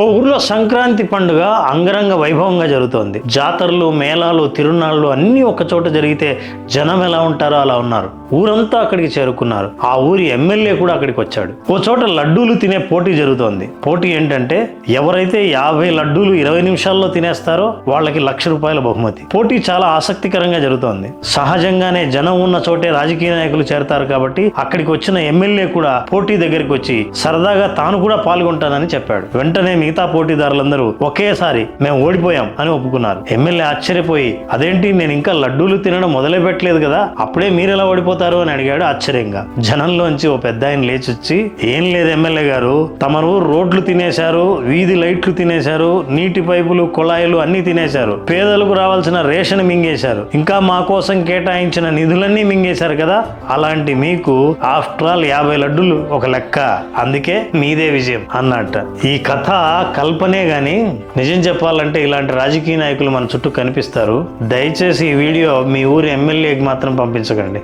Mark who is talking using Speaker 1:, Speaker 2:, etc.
Speaker 1: ఓ ఊర్లో సంక్రాంతి పండుగ అంగరంగ వైభవంగా జరుగుతోంది. జాతరలు మేళాలు తిరునాళ్ళు అన్నీ ఒక చోట జరిగితే జనం ఎలా ఉంటారో అలా ఉన్నారు. ఊరంతా అక్కడికి చేరుకున్నారు. ఆ ఊరి ఎమ్మెల్యే కూడా అక్కడికి వచ్చాడు. ఓ చోట లడ్డూలు తినే పోటీ జరుగుతోంది. పోటీ ఏంటంటే ఎవరైతే యాభై లడ్డూలు ఇరవై నిమిషాల్లో తినేస్తారో వాళ్ళకి లక్ష రూపాయల బహుమతి. పోటీ చాలా ఆసక్తికరంగా జరుగుతోంది. సహజంగానే జనం ఉన్న చోటే రాజకీయ నాయకులు చేరతారు కాబట్టి అక్కడికి వచ్చిన ఎమ్మెల్యే కూడా పోటీ దగ్గరికి వచ్చి సరదాగా తాను కూడా పాల్గొంటానని చెప్పాడు. వెంటనే మిగతా పోటీదారులందరూ ఒకేసారి మేము ఓడిపోయాం అని ఒప్పుకున్నారు. ఎమ్మెల్యే ఆశ్చర్యపోయి అదేంటి నేను ఇంకా లడ్డూలు తినడం మొదలే పెట్టలేదు కదా అప్పుడే మీరు ఎలా ఓడిపోతారు? అని అడిగాడు ఆశ్చర్యంగా. జనంలోంచి ఓ పెద్ద ఆయన లేచొచ్చి ఏం లేదు ఎమ్మెల్యే గారు తమరు రోడ్లు తినేశారు వీధి లైట్లు తినేశారు నీటి పైపులు కుళాయిలు అన్ని తినేశారు. పేదలకు రావాల్సిన రేషన్ మింగేశారు. ఇంకా మా కోసం కేటాయించిన నిధులన్నీ మింగేశారు కదా అలాంటి మీకు ఆఫ్టర్ ఆల్ యాభై లడ్డులు ఒక లెక్క. అందుకే మీదే విజయం అన్నట్ట. ఈ కథ కల్పనే కానీ నిజం చెప్పాలంటే ఇలాంటి రాజకీయ నాయకులు మన చుట్టూ కనిపిస్తారు. దయచేసి ఈ వీడియో మీ ఊరి ఎమ్మెల్యేకి మాత్రం పంపించకండి.